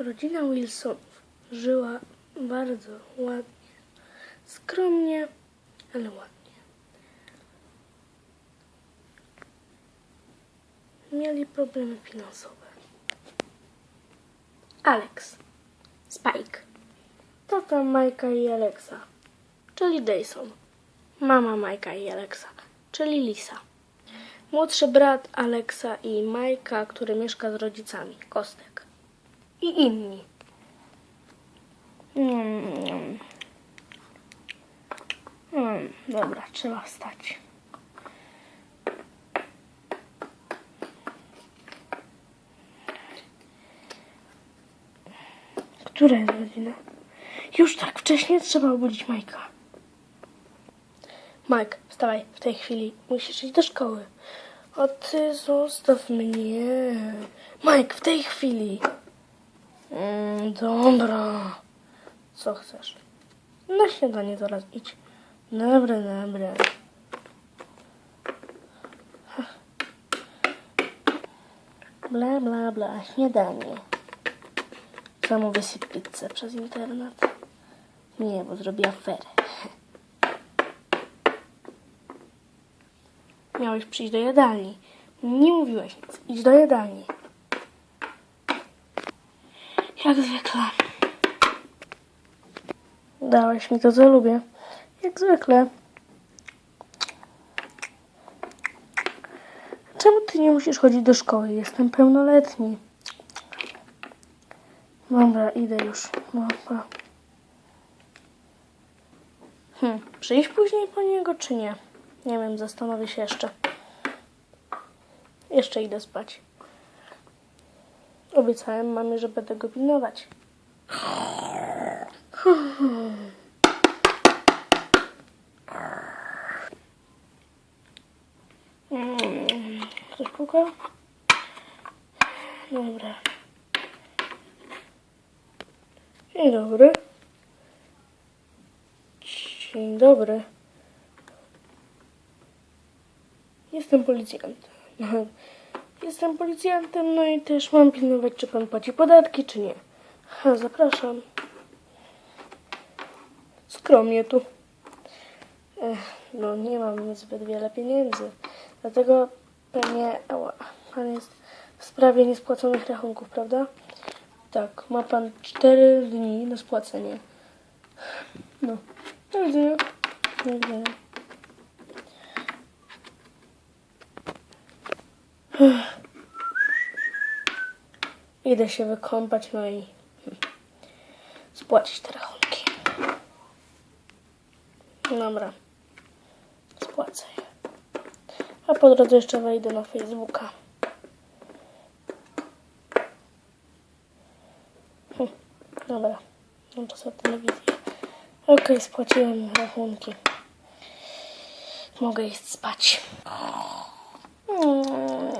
Rodzina Wilsonów żyła bardzo ładnie, skromnie, ale ładnie. Mieli problemy finansowe. Alex, Spike, tata Majka i Alexa, czyli Jason, mama Majka i Alexa, czyli Lisa, młodszy brat Alexa i Majka, który mieszka z rodzicami, Kostek i inni. Mm. Mm, dobra, trzeba wstać. Która jest godzina? Już tak wcześnie trzeba obudzić Majka. Mike, wstawaj w tej chwili. Musisz iść do szkoły. A ty zostaw mnie. Mike, w tej chwili. Mm, dobra. Co chcesz? Na śniadanie zaraz idź. Dobra, dobra. Bla, bla, bla. Śniadanie. Zamówię sobie pizzę przez internet. Nie, bo zrobię aferę. Miałeś przyjść do jadalni. Nie mówiłeś nic. Idź do jadalni. Jak zwykle. Dałeś mi to, co lubię. Jak zwykle. Czemu ty nie musisz chodzić do szkoły? Jestem pełnoletni. Dobra, idę już. Dobra. Hmm, przyjść później po niego, czy nie? Nie wiem, zastanowię się jeszcze. Jeszcze idę spać. Obiecałem mamie, że będę go pilnować. Ktoś pukał? Dobra. Dzień dobry. Dzień dobry. Jestem policjantem. Jestem policjantem, no i też mam pilnować, czy pan płaci podatki, czy nie. Ha, zapraszam. Skromnie tu. Ech, no nie mam zbyt wiele pieniędzy. Dlatego panie, ała, pan jest w sprawie niespłaconych rachunków, prawda? Tak, ma pan 4 dni na spłacenie. No, do widzenia. Do widzenia. Idę się wykąpać, no i spłacić te rachunki. Dobra, spłacę je. A po drodze jeszcze wejdę na Facebooka. Hm, Dobra, włączę sobie telewizję. Okej, spłaciłem rachunki. Mogę iść spać. Mm.